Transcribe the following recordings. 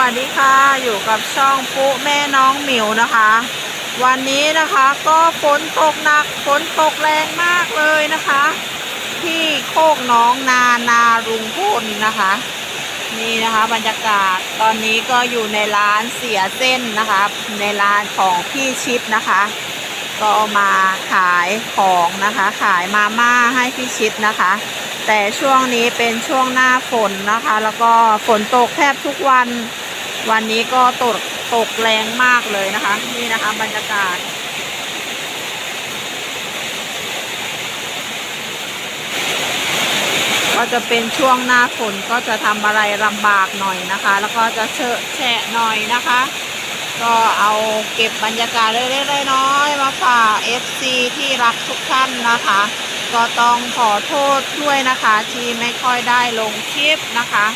วัสดีค่ะอยู่กับช่องปุ๊แม่น้องหมิวนะคะ วันนี้นะคะก็ฝนตกหนักฝนตกแรงมากเลยนะคะ ที่โคกน้องนานารุงพลนะคะ นี่นะคะบรรยากาศตอนนี้ก็อยู่ในร้านเสียเส้นนะคะ ในร้านของพี่ชิดนะคะ ก็มาขายของนะคะ ขายมาม่าให้พี่ชิดนะคะแต่ช่วงนี้เป็นช่วงหน้าฝนนะคะ แล้วก็ฝนตกแทบทุกวัน วันนี้ก็ตกตกแรงมากเลยนะคะ นี่นะคะบรรยากาศ ก็จะเป็นช่วงหน้าฝนก็จะทำอะไรลำบากหน่อยนะคะ แล้วก็จะเชอะแฉะหน่อยนะคะ ก็เอาเก็บบรรยากาศเล็กๆน้อยๆมาฝาก FC ที่รักทุกท่านนะคะ ก็ต้องขอโทษด้วยนะคะ ที่ไม่ค่อยได้ลงคลิปนะคะ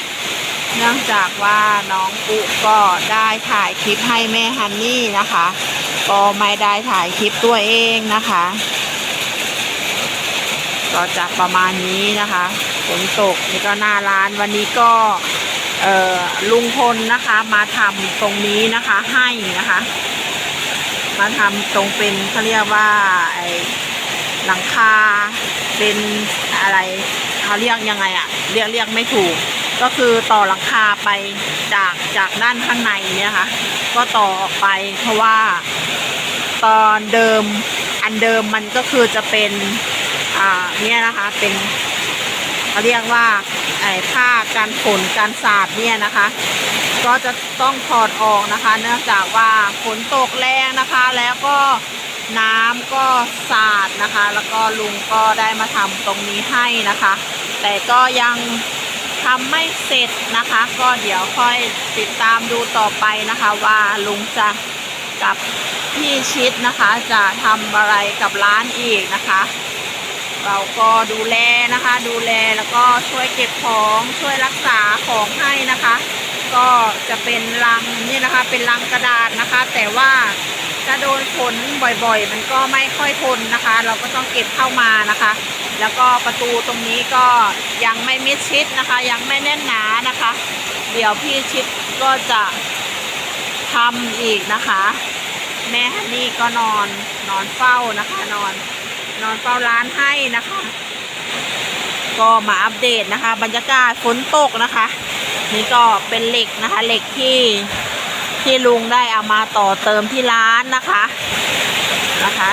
เนื่องจากว่าน้องปุ๊ก็ได้ถ่ายคลิปให้แม่ฮันนี่นะคะ ก็ไม่ได้ถ่ายคลิปตัวเองนะคะ ก็จะประมาณนี้นะคะฝนตกนี่ก็หน้าร้านวันนี้ก็ลุงพลนะคะมาทำตรงนี้นะคะให้นะคะ มาทำตรงเป็นเขาเรียกว่าไอหลังคาเป็นอะไรเขาเรียกยังไงอะเรียกเรียกไม่ถูก ก็คือต่อหลังคาไปจากจากด้านข้างในเนี่ยค่ะ ก็ต่อออกไปเพราะว่า ตอนเดิมอันเดิมมันก็คือจะเป็นอ่าเนี่ยนะคะเป็นเขาเรียกว่าไอ้ผ้ากันฝนกันสาดเนี่ยนะคะ ก็จะต้องถอดออกนะคะ เนื่องจากว่าฝนตกแรงนะคะ แล้วก็น้ำก็สาดนะคะ แล้วก็ลุงก็ได้มาทำตรงนี้ให้นะคะ แต่ก็ยัง ทำไม่เสร็จนะคะ ก็เดี๋ยวค่อยติดตามดูต่อไปนะคะว่าลุงจะกับพี่ชิดนะคะจะทำอะไรกับร้านอีกนะคะ เราก็ดูแลนะคะ ดูแลแล้วก็ช่วยเก็บของช่วยรักษาของให้นะคะ ก็จะเป็นลังนี่นะคะเป็นลังกระดาษนะคะ แต่ว่า จะโดนฝนบ่อยๆ มันก็ไม่ค่อยทนนะคะ เราก็ต้องเก็บเข้ามานะคะ แล้วก็ประตูตรงนี้ก็ยังไม่มิดชิดนะคะ ยังไม่แน่นหนานะคะ เดี๋ยวพี่ชิดก็จะทำอีกนะคะ แม่ฮันนี่ก็นอนนอนเฝ้านะคะนอนนอนเฝ้าร้านให้นะคะ ก็มาอัปเดตนะคะ บรรยากาศฝนตกนะคะ นี่ก็เป็นเหล็กนะคะ เหล็กที่ ที่ลุงได้เอามาต่อเติมที่ร้านนะคะนะคะ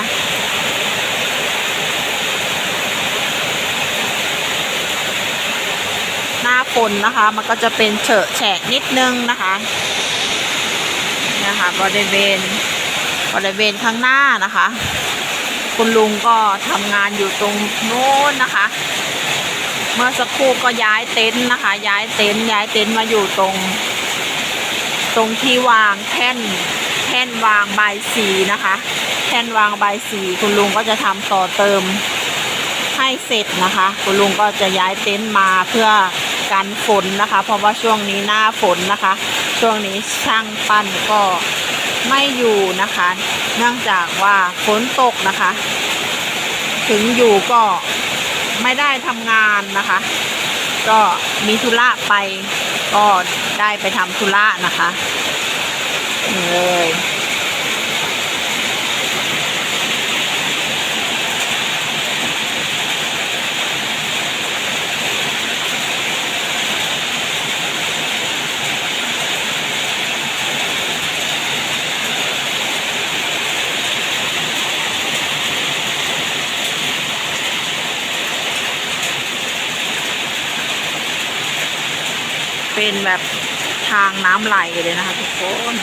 หน้าฝนนะคะ มันก็จะเป็นเฉอะแฉะนิดนึงนะคะนะคะบริเวณบริเวณข้างหน้านะคะ คุณลุงก็ทำงานอยู่ตรงโน้นนะคะ เมื่อสักครู่ก็ย้ายเต็นท์นะคะ ย้ายเต็นท์ย้ายเต็นท์มาอยู่ตรง ตรงที่วางแท่นแท่นวางใบสีนะคะ แท่นวางใบสีคุณลุงก็จะทำต่อเติมให้เสร็จนะคะ คุณลุงก็จะย้ายเต็นท์มาเพื่อกันฝนนะคะ เพราะว่าช่วงนี้หน้าฝนนะคะ ช่วงนี้ช่างปั้นก็ไม่อยู่นะคะ เนื่องจากว่าฝนตกนะคะ ถึงอยู่ก็ไม่ได้ทำงานนะคะ ก็มีธุระไปก็ ได้ไปทำธุระนะคะนี่เลย เป็นแบบทางน้ำไหลเลยนะคะทุกคน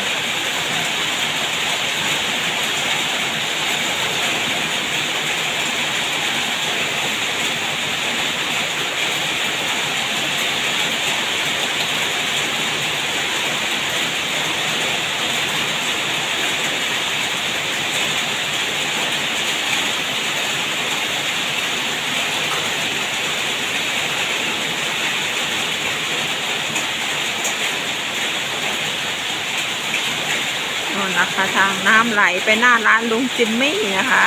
นะคะ ทางน้ำไหลไปหน้าร้านลุงจิมมี่นะคะ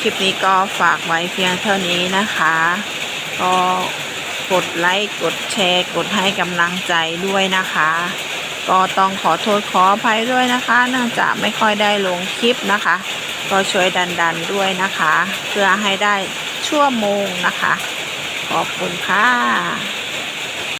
คลิปนี้ก็ฝากไว้เพียงเท่านี้นะคะ ก็กดไลค์ กดแชร์ กดให้กำลังใจด้วยนะคะ ก็ต้องขอโทษขออภัยด้วยนะคะ เนื่องจากไม่ค่อยได้ลงคลิปนะคะ ก็ช่วยดันๆด้วยนะคะ เพื่อให้ได้ชั่วโมงนะคะ ขอบคุณค่ะ